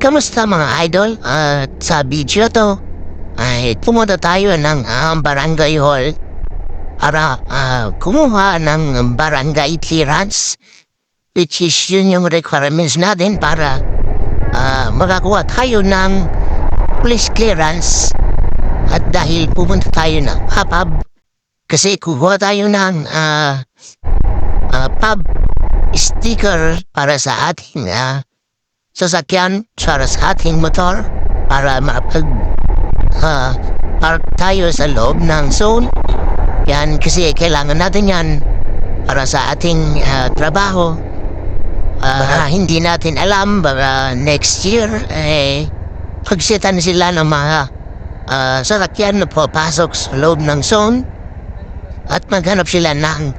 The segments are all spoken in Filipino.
Kamusta mga idol? At sa video to, ay pumunta tayo ng ah, barangay hall para ah, kumuha ng barangay clearance which is yun yung requirements natin para ah, makakuha tayo ng police clearance at dahil pumunta tayo ng pub kasi kukuha tayo ng ah, ah, pub sticker para sa ating ah, sasakyan sa ating motor para mapag ah, park tayo sa loob ng zone. Yan kasi kailangan natin yan para sa ating ah, trabaho. Ah, hindi natin alam baka next year eh pagsitan sila ng mga ah, sasakyan na papasok sa loob ng zone at maghanap sila ng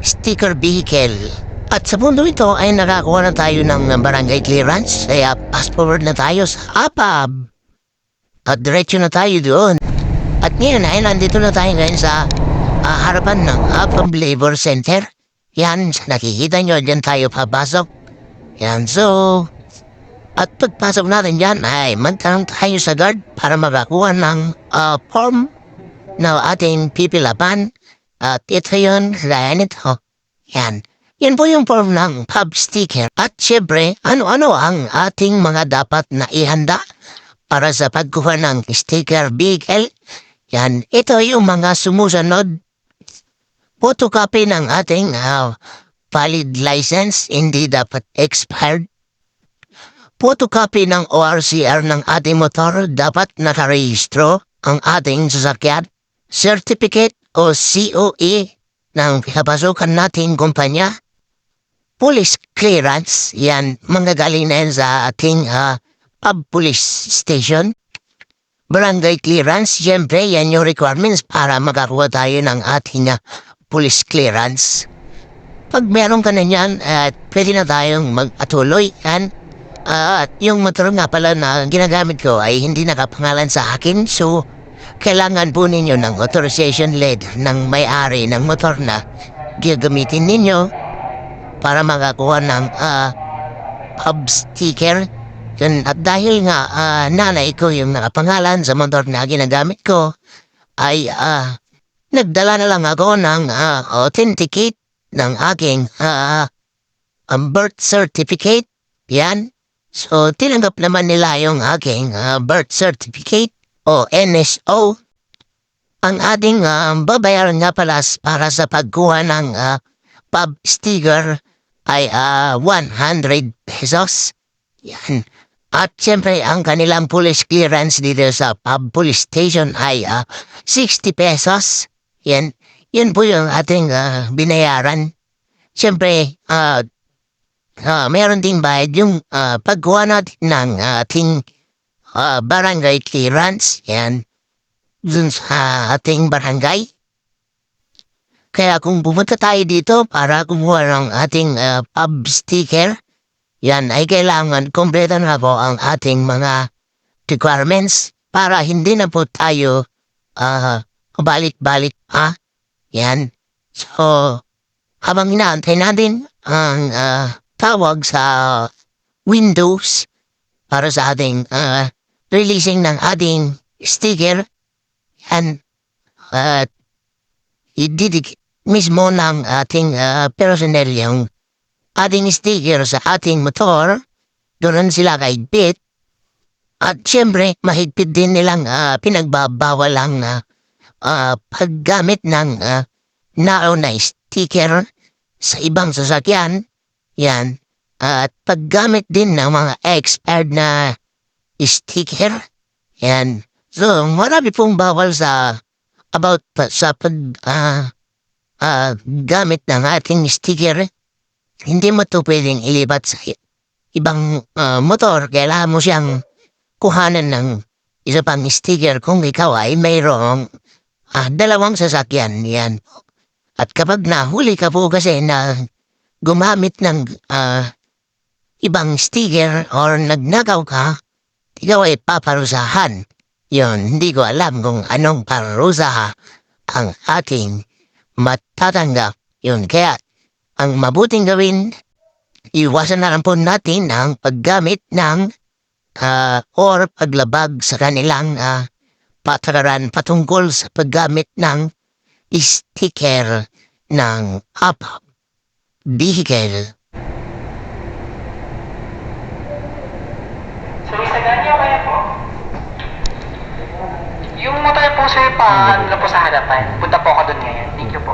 sticker vehicle. At sa mundo ito ay nakakuha na tayo ng barangay clearance kaya fast forward na tayo sa APAB. At diretso na tayo doon. At ngayon ay nandito na tayo ngayon sa ah, harapan ng APAB Labor Center. Yan, nakikita nyo, dyan tayo papasok. Yan, so... At pagpasok natin dyan ay magtanong tayo sa guard para makakuha ng ah, form na ating pipilapan. At ito yun, gaya nito. Yan. Yan po yung form ng pub sticker. At syempre, ano-ano ang ating mga dapat na ihanda para sa pagkuha ng sticker vehicle. Yan, ito yung mga sumusunod. Photocopy ng ating ah, valid license, hindi dapat expired. Photocopy ng ORCR ng ating motor, dapat nakarehistro ang ating sasakyan. Certificate o COE ng pinapasukan nating kumpanya. Police clearance, yan, mga galing na yan sa ating ah, pub police station. Barangay clearance, siyempre yan yung requirements para makakuha tayo ng ating ah, police clearance. Pag meron ka na yan, at pwede na tayong mag-atuloy. Yan. Ah, at yung motor nga pala na ginagamit ko ay hindi nakapangalan sa akin. So, kailangan po ninyo ng authorization lead ng may-ari ng motor na gagamitin ninyo para makakuha ng ah, pub sticker. Yun, at dahil nga ah, nanay ko yung nakapangalan sa motor na ginagamit ko, ay ah, nagdala na lang ako ng ah, authenticate ng aking ah, ang birth certificate. Yan. So, tinanggap naman nila yung aking ah, birth certificate o NSO. Ang ating ah, babayaran nga pala para sa pagkuha ng ah, pub sticker ay ah, 100 pesos. Yan. At siyempre, ang kanilang police clearance dito sa pub police station ay ah, 60 pesos. Yan. Yun po yung ating ah, binayaran. Siyempre, ah, ah, meron ding bayad yung ah, pagkuha natin ng ating ah, barangay clearance. Yan. Dun sa ating barangay. Kaya kung pumunta tayo dito para kumuha ng ating ah, pub sticker, yan ay kailangan kumpleto na po ang ating mga requirements para hindi na po tayo ah, balik-balik pa. Yan. So, habang inaantay natin ang ah, tawag sa Windows para sa ating ah, releasing ng ating sticker, yan, at ididik mismo ng ating ah, personnel yung ating sticker sa ating motor, doon sila kay Bit. At syempre, mahigpit din nilang ah, pinagbabawal ang ah, ah, paggamit ng uh, na sticker sa ibang sasakyan. Yan. At paggamit din ng mga expired na sticker. Yan. So, marami pong bawal sa about sa pag ah, ah, gamit ng ating sticker. Hindi mo to pwedeng ilipat sa ibang ah, motor. Kailangan mo siyang kuhanan ng isa pang sticker kung ikaw ay mayroong ah, dalawang sasakyan. Yan. At kapag nahuli ka po kasi na gumamit ng ah, ibang sticker or nagnagaw ka, ikaw ay paparusahan. Yon, hindi ko alam kung anong parusa ang ating matatanggap. Yun, kaya ang mabuting gawin, iwasan na lang po natin ang paggamit ng ah, or paglabag sa kanilang ah, patakaran patungkol sa paggamit ng sticker ng apa vehicle. So, isa ganyan kaya po? Yung motor po sir pa, ano lang po sa harapan. Punta po ako doon ngayon. Thank you po.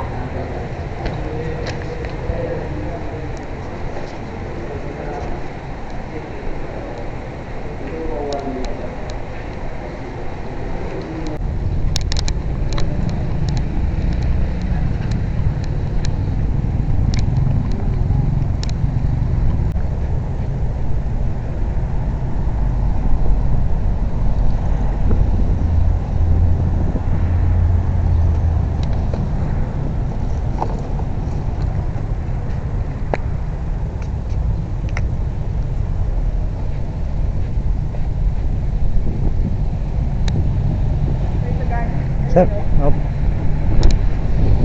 Sir, opo.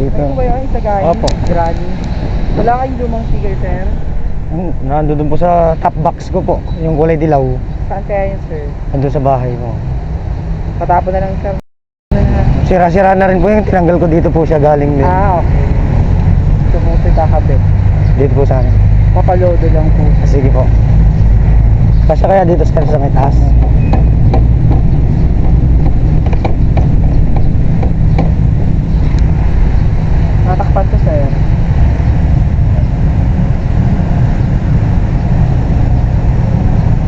Dito. Ano ba yun? Sa gani? Opo. Granny? Wala kayong lumang sticker, sir? Ang- Nandun po sa top box ko po, yung kulay dilaw. Saan kaya yun, sir? Nandun sa bahay mo. Patapon na lang, sir. Sira-sira na rin po yung tinanggal ko dito po siya galing din. Ah, okay. Sir kakabit. Dito po sa akin. Papalodo lang po. Ah, sige po. Kasya kaya dito sa sa may taas. Natakpan to, sir.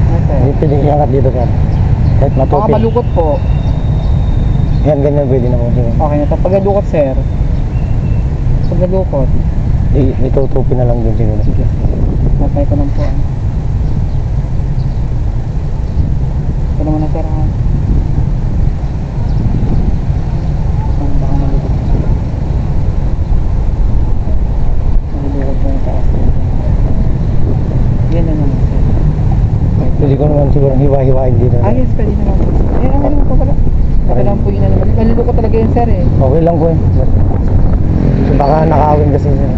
Ano, sir? Hindi pwedeng iangat dito sir. Kahit Baka matupin. malukot po. Yan, ganyan pwede na po. Sige. Okay na to. Pag nalukot, sir. Pag nalukot. I- Itutupin na lang din siguro. Sige. Matay ko lang po. ah. Ito naman na, sir, ha? Ah, Baka malukot. Malulukot po yung taas. Yan na naman, sir. Pwede ko naman siguro hiwa-hiwain dito. Ah, yes, pwede naman po. Eh, okay naman po pala. Ito lang po yun na naman. Malulukot talaga yun, sir, eh. Okay lang po eh. Baka nakawin kasi siya.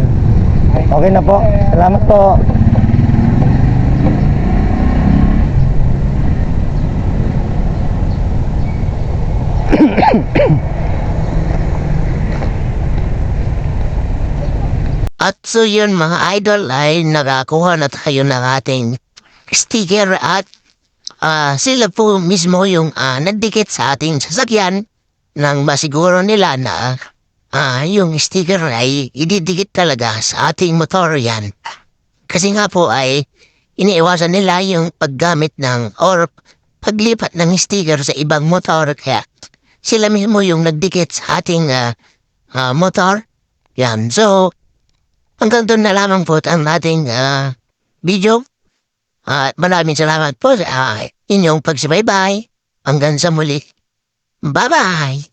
Okay na po. Salamat po. At so yun mga idol ay nakakuha na tayo ng ating sticker at ah, sila po mismo yung ah, nagdikit sa ating sasakyan nang masiguro nila na ah, yung sticker ay ididikit talaga sa ating motor yan. Kasi nga po ay iniiwasan nila yung paggamit ng or paglipat ng sticker sa ibang motor kaya sila mismo yung nagdikit sa ating ah, ah, motor. Yan. So, Hanggang doon na lamang po ang ating ah, video. At maraming salamat po sa ah, inyong pagsubaybay. Hanggang sa muli. Bye-bye!